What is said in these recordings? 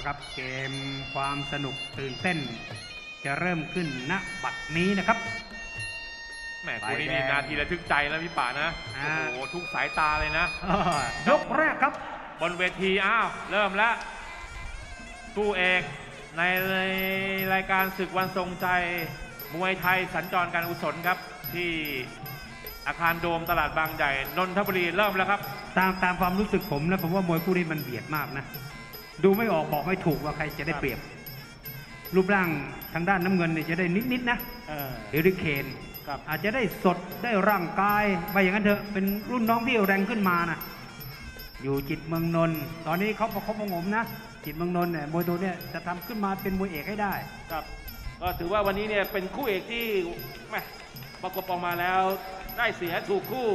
เอาละครับ เกมความสนุกตื่นเต้น จะเริ่มขึ้นณบัดนี้นะครับแหมคู่นี้ฝ่ายแดงนี่นาทีระทึกใจนะพี่ป่านะอ่าโอ้โหทุกสายตาเลยนะอ้อยกแรกครับ บนเวทีอ้าวเริ่มแล้วคู่เอกในรายการศึกวันทรงใจ มวยไทยสัญจรการกุศลครับ ที่อาคารโดมตลาดบางใหญ่นนทบุรีเริ่มแล้วครับ ตามตามความรู้สึกผมนะผมว่ามวยคู่นี้มันเบียดมากนะ ดูไม่ออกบอกไม่ถูกว่าใครจะได้เปรียบ รูปร่างทางด้านน้ำเงินเนี่ยจะได้นิดๆนะเออ เฮริเคนครับ อาจจะได้สดได้ร่างกายไปอย่างนั้นเถอะเป็นรุ่นน้องที่แรงขึ้นมานะอยู่จิตเมืองนนท์ตอนนี้เขาประคบประหงมนะจิตเมืองนนท์เนี่ยมวยตัวเนี่ยจะทำขึ้นมาเป็นมวยเอกให้ได้ ครับก็ถือว่าวันนี้เนี่ยเป็นคู่เอกที่แหม่ประกบออกมาแล้วได้เสียถูกคู่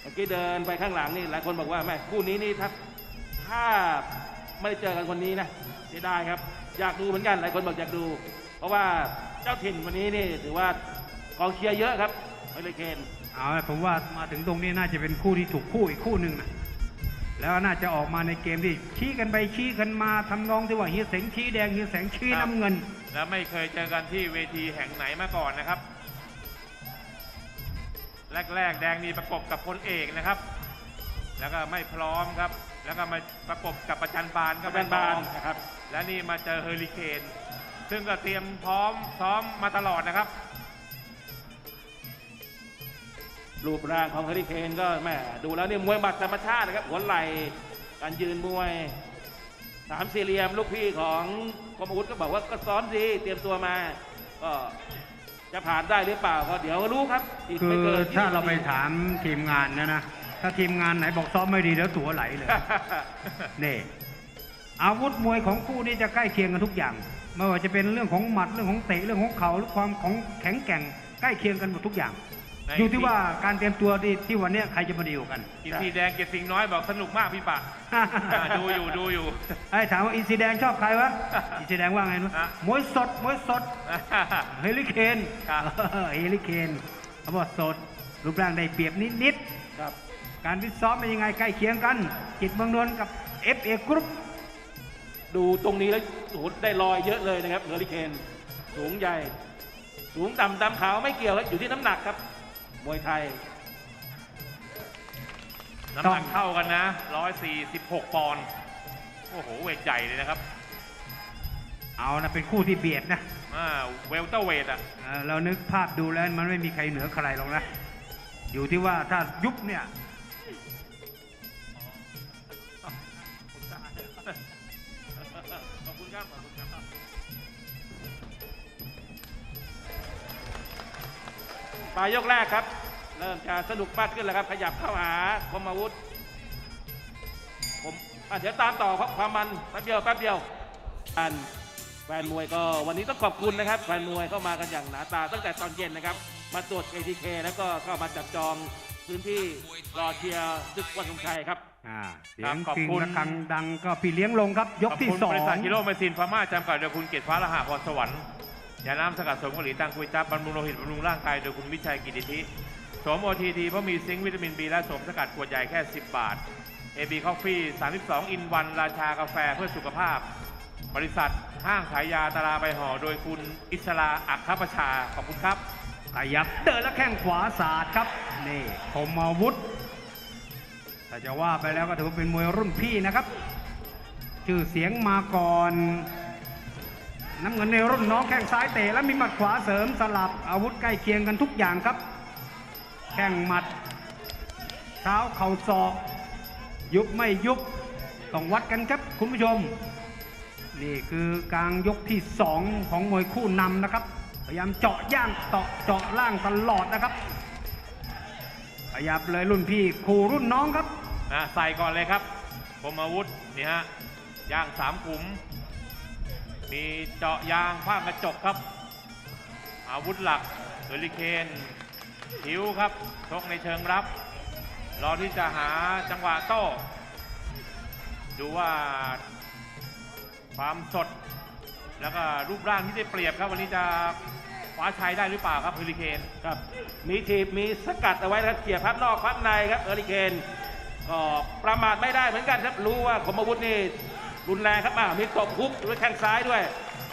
เมื่อกี้เดินไปข้างหลังนี่หลายคนบอกว่าแหม่คู่นี้นี่ถ้าถ้า ไม่ได้เจอกันคนนี้นะเสียดายครับ อยากดูเหมือนกันหลายคนบอกอยากดู เพราะว่าเจ้าถิ่นวันนี้นี่ถือว่ากองเชียร์เยอะครับเฮลิเคนเอาละผมว่ามาถึงตรงนี้น่าจะเป็นคู่ที่ถูกคู่อีกคู่หนึ่งนะแล้วน่าจะออกมาในเกมที่ชี้กันไปชี้กันมาทำนองที่ว่าเฮียเสงชี้แดงเฮียแสงชี้ครับน้ำเงิน และไม่เคยเจอกันที่เวทีแห่งไหนมาก่อนนะครับ แรกๆแดงมีประกบกับพลเอกนะครับ แล้วก็ไม่พร้อมครับ แล้วก็มาประกบกับประจันบานก็ก็ไม่เป็นพบาร้นอมนะครับ และนี่มาเจอเฮอริเคน ซึ่งก็เตรียมพร้อมซ้อมมาตลอดนะครับ รูปร่างของเฮลิเคนก็แหม่ดูแล้วนี่มวยหมัดธรรมชาตินะครับหัวไหล่การยืนมวยสามสี่เหลี่ยมลูกพี่ของกรมอาวุธก็บอกว่าก็ซ้อมดีเตรียมตัวมาก็จะผ่านได้หรือเปล่าก็เดี๋ยวรู้ครับอีกคืไม่อเกินถ้าเราไปถามทีมงานนะนะ ถ้าทีมงานไหนบอกซ้อมไม่ดีเดี๋ยวตัวไหลเลย นี่อาวุธมวยของคู่นี้จะใกล้เคียงกันทุกอย่าง ไม่ว่าจะเป็นเรื่องของหมัดเรื่องของเตะเรื่องของเข่าหรือความของแข็งแกร่งใกล้เคียงกันหมดทุกอย่างในอยู่ที่ว่าการเตรียมตัวที่ที่วันเนี้ยใครจะมาดีกว่ากันกินสีแดงเกียรติสิงห์น้อยบอกสนุกมากพี่ปะอ่าดูอยู่ดูอยู่ไอ้ถามว่าอินซีแดงชอบใครวะอินซีแดงว่าไงนะอะมวยสดมวยสดเฮลิเคนครับเฮลิเคนเขาบอกสดรูปร่างได้เปรียบนิดครับๆ การวิซ้อมเป็นยังไงใกล้เคียงกัน จิตเมืองนนท์กับ FA Group ดูตรงนี้แล้วโอ้โหได้ลอยเยอะเลยนะครับเฮลิเคนสูงใหญ่ สูงต่ำดำขาวไม่เกี่ยวครับอยู่ที่น้ำหนักครับมวยไทย น้ำหนักเท่ากันนะ 146 ปอนด์โอ้โหเวทใหญ่เลยนะครับ เอานะเป็นคู่ที่เบียดนะอ่าเวลเตอร์เวทอะเอ่อเรานึกภาพดูแล้วมันไม่มีใครเหนือใครหรอกนะ อยู่ที่ว่าถ้ายุบเนี่ย ครับขอบคุณครับปลายยกแรกครับ เริ่มจะสนุกมากขึ้นแล้วครับ ขยับเข้าหาคมอาวุธ ผมเดี๋ยวตามต่อครับความมันแป๊บเดียวแป๊บเดียวอันแฟนมวยก็วันนี้ต้องขอบคุณนะครับ แฟนมวยเข้ามากันอย่างหนาตาตั้งแต่ตอนเย็นนะครับ มาตรวจ ATK แล้วก็เข้ามาจับจอง พื้นที่รอเชียร์ศึกวันสงชัยครับ อ่าเสีครัยงบขอบปิงคุณระฆังดังก็พี่เลี้ยงลงครับ ยกขอบที่คุณสอบริษัทงฮิโรเมซินฟาร์มาจำกัดโดยคุณเกศฟ้าละหะพรสวรรค์ยาน้ำสกัดสมเกาหลีตังกุยจับบำรุงโลหิตบำรุงร่างกายโดยคุณวิชัยกิติธิสวมโอทีทีเพราะมีซิงค์วิตามินบีและสวมสกัดขวดใหญ่แค่ 10 บาท AB Coffee 32 อินวัน ราชากาแฟเพื่อสุขภาพ บริษัทห้างขายยาตราใบห่อโดยคุณอิสราอัครประชาขอบคุณครับ ขยับเดินแล้วแข้งขวาสาดครับนี่คมอาวุธถ้าจะว่าไปแล้วก็ถือว่าเป็นมวยรุ่นพี่นะครับ ชื่อเสียงมาก่อนน้ำเงินในรุ่นน้องแข้งซ้ายเตะแล้วมีหมัดขวาเสริมสลับอาวุธใกล้เคียงกันทุกอย่างครับ แข้งหมัดเท้าเข่าศอก ยุบไม่ยุบต้องวัดกันครับคุณผู้ชม นี่คือกลางยกที่สองของมวยคู่นำนะครับ ยายามเจาะย่างเจาะเจาะล่างตลอดนะครับ ขยับเลยรุ่นพี่คู่รุ่นน้องครับนะใส่ก่อนเลยครับคมอาวุธนี่ฮะย่างสามขุม มีเจาะยางผ้ากระจกครับ อาวุธหลักเฮอริเคนหิวครับชกในเชิงรับ รอที่จะหาจังหวะโต้ดูว่าความสด แล้วก็รูปร่างที่ได้เปรียบครับ วันนี้จะ คว้าชัยได้หรือเปล่าครับเฮอริเคนครับมีทีบมีสกัดเอาไว้นะครับเกี่ยวพับนอกพับในครับเอริเคนก็ประมาทไม่ได้เหมือนกันครับรู้ว่าคมอาวุธนี่รุนแรงครับอ่ามีตบฮุกด้วยแข้งซ้ายด้วย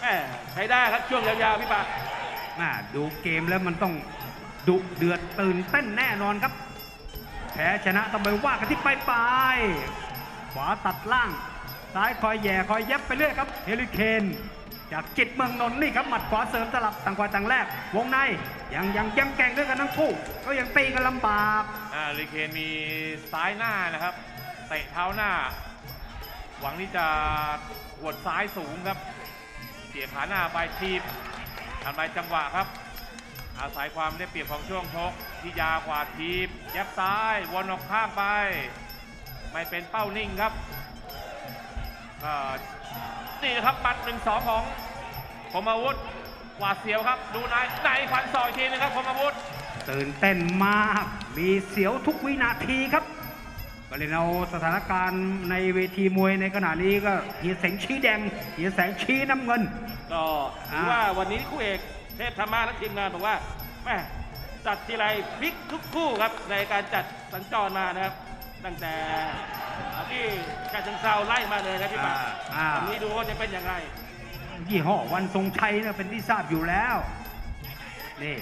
แหมใช้ได้ครับช่วงยาวๆพี่ปะน่าดูเกมแล้วมันต้องดุเดือดตื่นเต้นแน่นอนครับแพ้ชนะต้องไปว่ากันที่ปลายปลายๆขวาตัดล่าง ซ้ายคอยแย่คอยเย็บไปเรื่อยครับ เฮลิเคน จากจิตเมืองนนท์นี่ครับหมัดขวาเสริมสลับต่างกว่าต่างแรก วงในยังยังยังแก่งด้วยกันทั้งคู่ ก็ยังตีกันลำบากอ่าลีเคนมีซ้ายหน้านะครับเตะเท้าหน้า หวังที่จะหวดซ้ายสูงครับเสียขาหน้าไปทีบทำลายจังหวะครับ อาศัยความได้เปรียบของช่วงชกที่ยาวกว่าทีบยับซ้ายวนออกข้างไป ไม่เป็นเป้านิ่งครับอ่า นี่นะครับปัดหนึ่งสองของคมอาวุธหวาดเสียวครับ ดูในในขวัญซอยทีนึงครับคมอาวุธตื่นเต้นมากมีเสียวทุกวินาทีครับก็เลยเอาสถานการณ์ในเวทีมวยในขณะนี้ก็เฮียแสงชี้แดงเฮียแสงชี้น้ำเงิน ก็ถือว่าวันนี้คู่เอกเทพธรรมาและทีมงานบอกว่าแม่จัดทีไรพลิกทุกคู่ครับในการจัดสัญจรมานะครับ ตั้งแต่ ที่กาจังเซาไล่มาเลยนะพี่ปะอ่าอ่า วันนี้ดูว่าจะเป็นยังไงยี่ห้อวันทรงชัยเนี่ยเป็นที่ทราบอยู่แล้ว นี่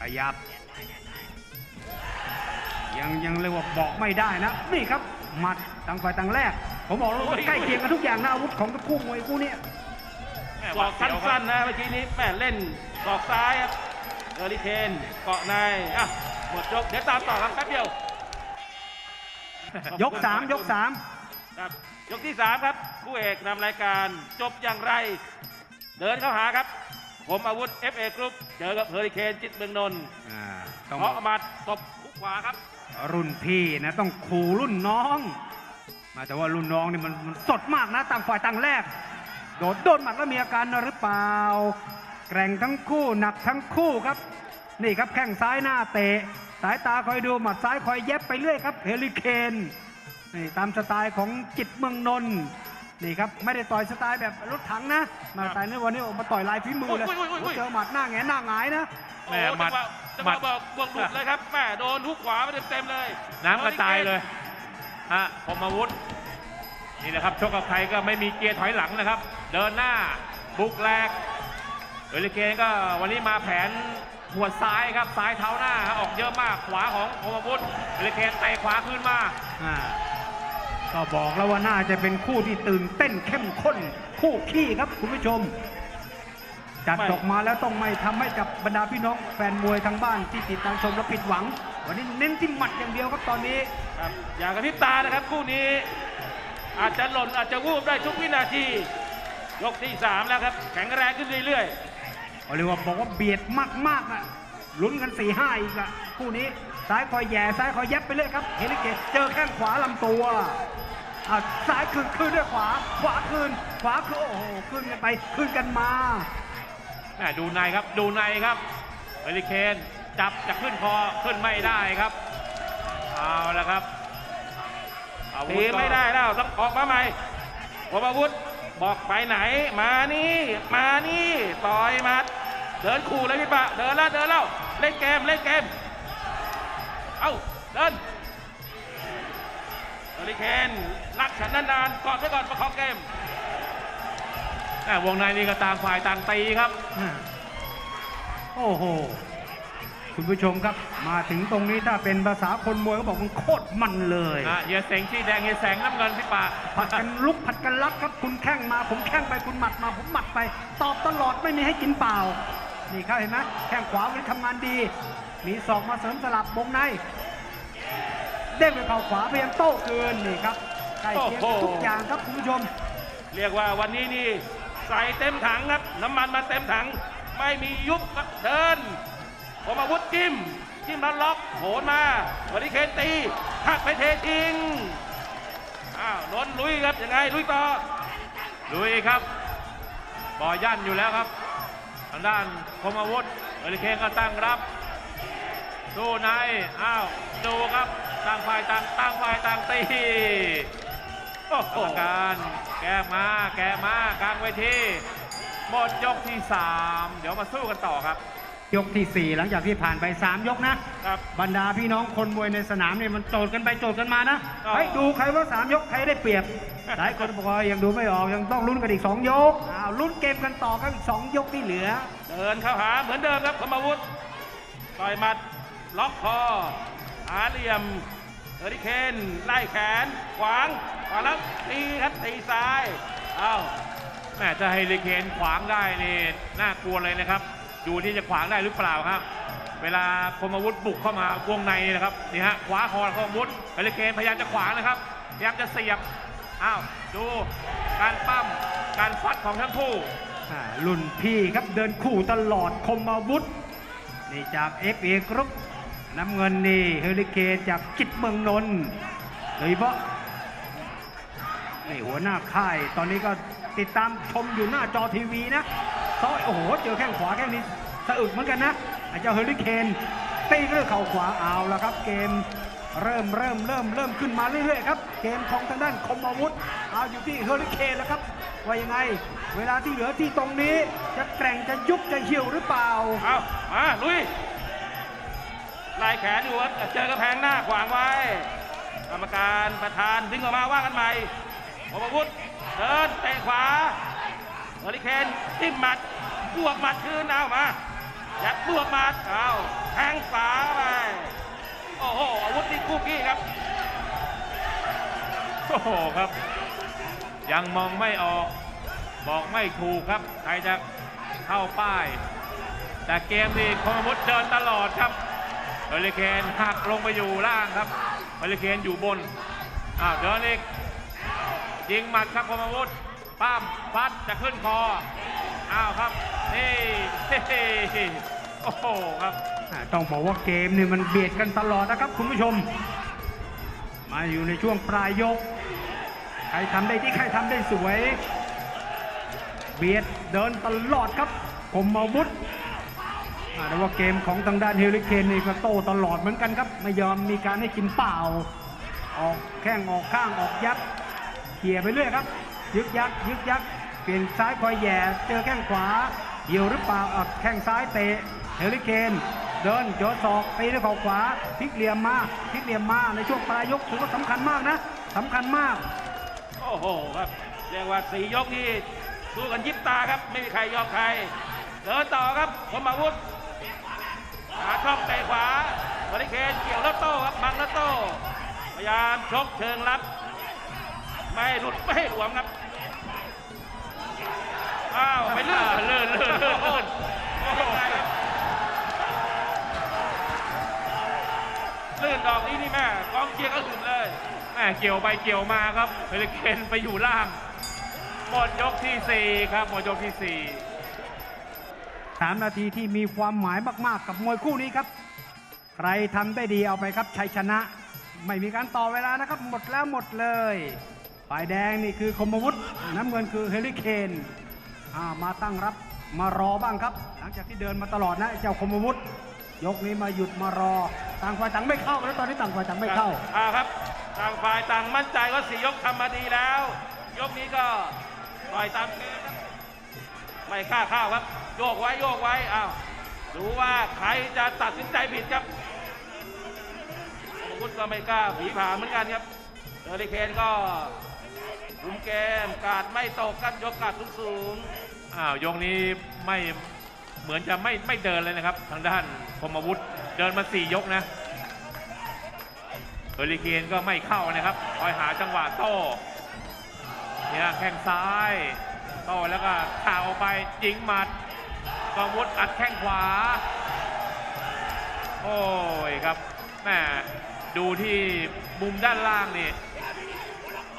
ขยับ ยังยังเรียกว่าบอกไม่ได้นะ นี่ครับหมัดต่างฝ่ายต่างแรก ผมบอกแล้วว่าใกล้เคียงกันทุกอย่างนะอาวุธของทั้งคู่มวยคู่เนี้ยแม่ศหวาอดกเสียวคสั้รับนๆนะเมื่อกี้นี้แม่เล่นศอกซ้ายครับเอริเทนเกาะในอะหมดยกเดี๋ยวตามต่อครับแป๊บเดียว ยกสามยกสามครับยกที่สามครับคู่เอกนำรายการจบอย่างไร เดินเข้าหาครับผมอาวุธ FA Group เจอกับเฮอริเคนจิตเมืองนนท์อ่าต้องเพราะหมัดตบคุกขวาครับ รุ่นพี่นะต้องขู่รุ่นน้องมาแต่ว่ารุ่นน้องนี่มันมันสดมากนะต่างฝ่ายต่างแรก โดดโดนหมัดแล้วมีอาการหรือเปล่า แกร่งทั้งคู่หนักทั้งคู่ครับ นี่ครับแข้งซ้ายหน้าเตะ สายตาคอยดูหมัดซ้ายคอยเย็บไปเรื่อยครับเฮลิเคนนี่ตามสไตล์ของจิตเมืองนนท์นี่ครับไม่ได้ต่อยสไตล์แบบรถถังนะมาสไตล์นี้วันนี้ออกมาต่อยลายฝีมือเลยโอ้ยโอ้ยโอ้ยโอ้ยเจอหมัดหน้าแงนหน้าหงายนะโอ้แม่โหหมัจัดงหวะจังหหมัวะด บอกบวกหลุดเลยครับแม่โดนทุกขวามาเต็มๆเลยน้ำกระจายเลยฮะคมอาวุธนี่นะครับชกกับใครก็ไม่มีเกียร์ถอยหลังนะครับ เดินหน้าบุกแรกเอลิเกนก็วันนี้มาแผน หัวดซ้ายครับซ้ายเท้าหน้าฮะออกเยอะมากขวาของคมอาวุธเอลิเกนเตะขวาขึ้นมาอ่าก็บอกแล้วว่าน่าจะเป็นคู่ที่ตื่นเต้นเข้มข้นคู่ขี้ครับคุณผู้ชม จัดไม่ออกมาแล้วต้องไม่ทำให้กับบรรดาพี่น้องแฟนมวยทางบ้านที่ติดตามชมแล้วผิดหวัง วันนี้เน้นที่หมัดอย่างเดียวครับตอนนี้ครับอย่างกระพริบตานะครับคู่นี้ อาจจะหล่นอาจจะวูบได้ทุกวินาทียกที่สามแล้วครับ แข็งแรงขึ้นเรื่อยเอา เลยว่าบอกว่าเบียดมากๆนะลุ้นกัน4ี่ห้าอีกอะคู่นี้ซ้ายคอยแย่ซ้ายคอยเย็บไปเรื่อยครับเฮลิเกตเจอแข้งขวาลำตัวอะซ้ายคืนคืนด้วยขวา ขวาคืน ขวาคืนโอ้โหคืนกันไปคืนกันมาแม่ดูในครับดูในครับเอลิเคนจับจะขึ้นคอขึ้นไม่ได้ครับเอาละครับอาๆวุตีธก็ไม่ได้แล้วต้องออกมาใหม่ผมอาวุธบอกไปไหนมานี่ มานี่ต่อยหมัด เดินขู่เลยพี่ปะเดินแล้วเดินแล้วเล่นเกมเล่นเกม เอ้าเดินเฮอริเคนรักฉันนานๆกอดไว้ก่อนประคองเกมแม่วงในนี่ก็ต่างฝ่ายต่างตีครับอ่าโอ้โห คุณผู้ชมครับ มาถึงตรงนี้ถ้าเป็นภาษาคนมวยเขาบอกมันโคตรมันเลยอะเฮียเสงชี้แดงเฮียแสงน้ำเงินพี่ปะผัดกันลุกผัดกันลักครับคุณแข้งมา ผมแข้งไปคุณหมัดมาผมหมัดไป ตอบตลอดไม่มีให้กินเปล่า นี่ครับเห็นไหมแข้งขวาวันนี้ทำงานดี มีศอกมาเสริมสลับวงใน เด้งไปเข่าขวาพยายามโต้คืนนี่ครับใกล้เคียงกันทุกอย่างครับคุณผู้ชม เรียกว่าวันนี้นี่ใส่เต็มถังครับ น้ำมันมาเต็มถัง ไม่มียุบครับเดินผมอาวุธจิ้มจิ้มแล้วล็อกโหนมาบริเคนตีหักไปเททิ้งอ้าวนนท์ลุยครับยังไงลุยต่อลุยครับบอย่านอยู่แล้วครับ ทางด้านคมอาวุธเอลิเคนก็ตั้งรับสู้ในอ้าวดูครับต่างฝ่ายต่างต่างฝ่ายต่างตีโอ้กโหรรมการแก้มาแก้มากลางเวทีหมดยกที่ 3 เดี๋ยวมาสู้กันต่อครับ ยกทีสี่ 4 หลังจากที่ผ่านไป 3 ยกนะครับ บรรดาพี่น้องคนมวยในสนามเนี่ยมันโจทย์กันไปโจทย์กันมานะอ๋อ เฮ้ยดูใครว่า 3 ยกใครได้เปรียบ หลายคนบอกว่ายังดูไม่ออกยังต้องลุ้นกันอีก 2 ยกอ้าวลุ้นเกมกันต่อครับอีก 2 ยกที่เหลือ เดินเข้าหาเหมือนเดิมครับคมอาวุธต่อยหมัด ล็อกคอหาเหลี่ยมเฮอริเคนไล่แขน ขวางขวางแล้วตีครับตีซ้าย เอ้า แม่จะให้เลเคนขวางได้นี่น่ากลัวเลยนะครับ ดูที่จะขวางได้หรือเปล่าครับ เวลาคมอาวุธบุกเข้ามาวงในนะครับนี่ฮะขวาคอคมอาวุธเฮลิเคนพยายามจะขวางนะครับพยายามจะเสียบอ้าวดูการปั้มการฟัดของทั้งคู่รุ่นพี่ครับเดินคู่ตลอดคมอาวุธนี่จากเอฟเอกรุ๊ปน้ำเงินนี่เฮลิเคนจากจิตเมืองนนท์โดยเฉพาะนี่หัวหน้าค่ายตอนนี้ก็ติดตามชมอยู่หน้าจอทีวีนะ ซ้อยโอ้โหเจอแข้งขวาแข้งนี้สะอึกเหมือนกันนะไอ้เจ้าเฮลิเคนตีด้วยเข่าขวาเอาแล้วครับ เกมเริ่มเริ่มเริ่มเริ่มขึ้นมาเรื่อยๆครับ เกมของทางด้านคมอาวุธ เอาอยู่ที่เฮลิเคนแล้วครับ ว่ายังไง เวลาที่เหลือที่ตรงนี้ จะแกร่งจะยุบจะเหี่ยวหรือเปล่าเอามาลุยไล่แขนอยู่เจอกระแพงหน้าขวางไว้ กรรมการประธานดึงออกมาว่ากันใหม่คมอาวุธเดินเตะขวาเฮอริเคนจิ้มหมัด บวกหมัดคืนเอามายัดบวกหมัดเอาแทงขวาไปโอ้โหอาวุธนี่คู่ขี้ครับโอ้โหครับ ยังมองไม่ออก บอกไม่ถูกครับใครจะเข้าป้าย แต่เกมนี้คมอาวุธเดินตลอดครับเฮลิเคนหักลงไปอยู่ล่างครับเฮลิเคนอยู่บนอ้าวเดินอีกยิงหมัดครับคมอาวุธปั้มฟัดจะขึ้นคออ้าวครับ นี่โอ้โหครับต้องบอกว่าเกมนี่มันเบียดกันตลอดนะครับคุณผู้ชม มาอยู่ในช่วงปลายยก ใครทำได้ที่ใครทำได้สวย เบียดเดินตลอดครับคมอาวุธอ่าแต่ว่าเกมของทางด้านเฮลิเคนนี่ก็โตตลอดเหมือนกันครับ ไม่ยอมมีการให้กินเปล่า ออกแข้งออกข้างออกยัดเขี่ยไปเรื่อยครับ ยึกยักยึกยักเปลี่ยนซ้ายคอยแย่เจอแข้งขวา เหี่ยวหรือเปล่าอะแข้งซ้ายเตะเฮลิเคนเดินโจศอกตีด้วยเข่าขวาพลิกเหลี่ยมมาพลิกเหลี่ยมมาในช่วงปลายยกถือว่าสำคัญมากนะสำคัญมาก โอ้โหครับ เรียกว่าสี่ยกนี่สู้กันยิบตาครับ ไม่มีใครยอมใคร เดินต่อครับคมอาวุธหาช่องเตะขวาบริเคนเกี่ยวแล้วโต้ครับบังแล้วโต้พยายามชกเชิงรับ ไม่หลุดไม่หลวมครับ เกี่ยวไปเกี่ยวมาครับเฮลิเคนไปอยู่ล่าง หมดยกที่สี่ครับ หมดยกที่สี่ สามนาทีที่มีความหมายมาก ๆ กับมวยคู่นี้ครับ ใครทำได้ดีเอาไปครับชัยชนะ ไม่มีการต่อเวลานะครับ หมดแล้วหมดเลย ฝ่ายแดงนี่คือคมอาวุธน้ำเงินคือเฮลิเคนอ่ามาตั้งรับมารอบ้างครับ หลังจากที่เดินมาตลอดนะไอ้เจ้าคมอาวุธยกนี้มาหยุดมารอ ต่างฝ่ายต่างไม่เข้าแล้วตอนนี้ต่างฝ่ายต่างไม่เข้าอ่าครับ ต่างฝ่ายต่างมั่นใจว่าสี่ยกทำมาดีแล้ว ยกนี้ก็ปล่อยตามเกมครับไม่กล้าข้าวครับ โยกไว้โยกไว้อ้าวดูว่าใครจะตัดสินใจผิดครับอาวุธก็ไม่กล้าผีผาเหมือนกันครับเอริเคนก็คุมเกมกาดไม่ตกกันยกกาดสูงอ้าวยกนี้ไม่เหมือนจะไม่ไม่เดินเลยนะครับ ทางด้านคมอาวุธเดินมาสี่ยกนะ เฮลิเคนก็ไม่เข้านะครับคอยหาจังหวะโต้เนี่ยแข้งซ้ายโต้แล้วก็ข่าวออกไปยิงหมัดคมอาวุธอัดแข้งขวา โอ้ยครับแม่ดูที่มุมด้านล่างนี่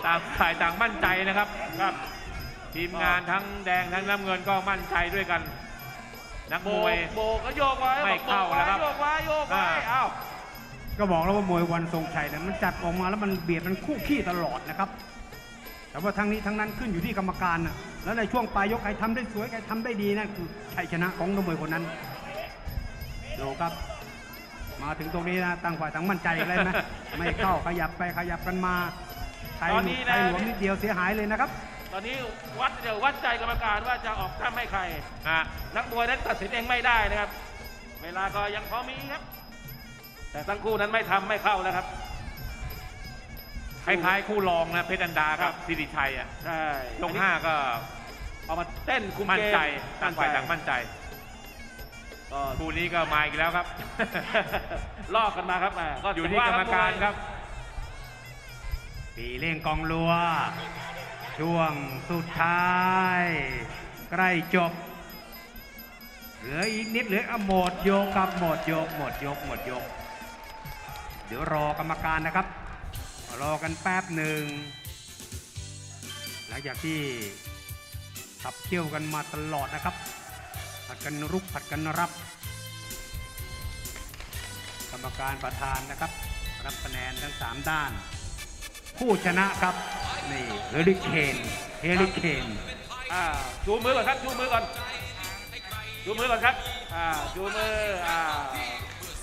ต่างฝ่ายต่างมั่นใจนะครับๆครับ ทีมงานทั้งแดงทั้งน้ำเงินก็มั่นใจด้วยกัน นักโบมวยกโบกก็โยกไว้ไม่บอกเข้าโกไว้นะครับโยกไว้โยกไว้อ่าอ้าว ก็บอกแล้วว่ามวยวันทรงชัยเนี่ยมันจัดออกมาแล้วมันเบียดมันคู่ขี้ตลอดนะครับ แต่ว่าทั้งนี้ทั้งนั้นขึ้นอยู่ที่กรรมการนะแล้วในช่วงปลายยกใครทำได้สวยใครทำได้ดีนั่นคือชัยชนะของนักมวยคนนั้นดูครับ มาถึงตรงนี้นะต่างฝ่ายต่างมั่นใจอีกเลยนะไม่เข้าขยับไปขยับกันมาใครตอนนี้ใครนะหลวมนิดเดียวเสียหายเลยนะครับตอนนี้วัดเดี๋ยววัดใจกรรมการว่าจะออกท่าให้ใครอะนักมวยนั้นตัดสินเองไม่ได้นะครับ เวลาก็ยังพอมีครับ แต่ทั้งคู่นั้นไม่ทำไม่เข้าแล้วครับ คล้ายๆคู่รองนะเพชรอันดาครักับ บสิริชัยอะใช่ยกห้าก็เอามาเต้นคุมมั่นเกมใจต่างฝ่ายต่างมั่นใจก็ คู่นี้ก็มาอีกแล้วครับ ลอกกันมาครับอ่าก็อยู่ที่กรรมการครับ ปีเล่งกองลัว ช่วงสุดท้าย ใกล้จบ เหลืออีกนิดเหลืออะหมดโยกครับหมดโยกหมดยกหมดยกเดี๋ยวรอกรรมการนะครับ รอกันแป๊บหนึ่ง หลังจากที่ขับเคี่ยวกันมาตลอดนะครับ ผัดกันรุกผัดกันรับ กรรมการประธานนะครับ รับคะแนนทั้ง 3 ด้าน ผู้ชนะครับ นี่เฮลิเคนเฮลิเคนอ่าชูมือก่อนครับชูมือก่อนชูมือก่อนครับอ่าชูมืออ่า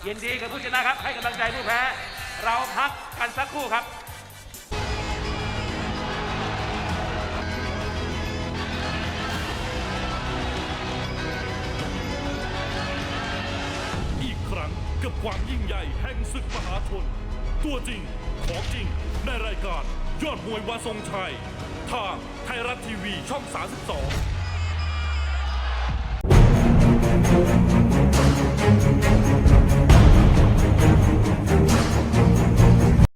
ยินดีกับผู้ชนะครับ ให้กำลังใจผู้แพ้ เราพักกันสักครู่ครับอีกครั้งกับความยิ่งใหญ่แห่งศึกมหาชน ตัวจริง ของจริง ในรายการ ยอดมวยวันทรงชัย ทางไทยรัฐทีวีช่อง 32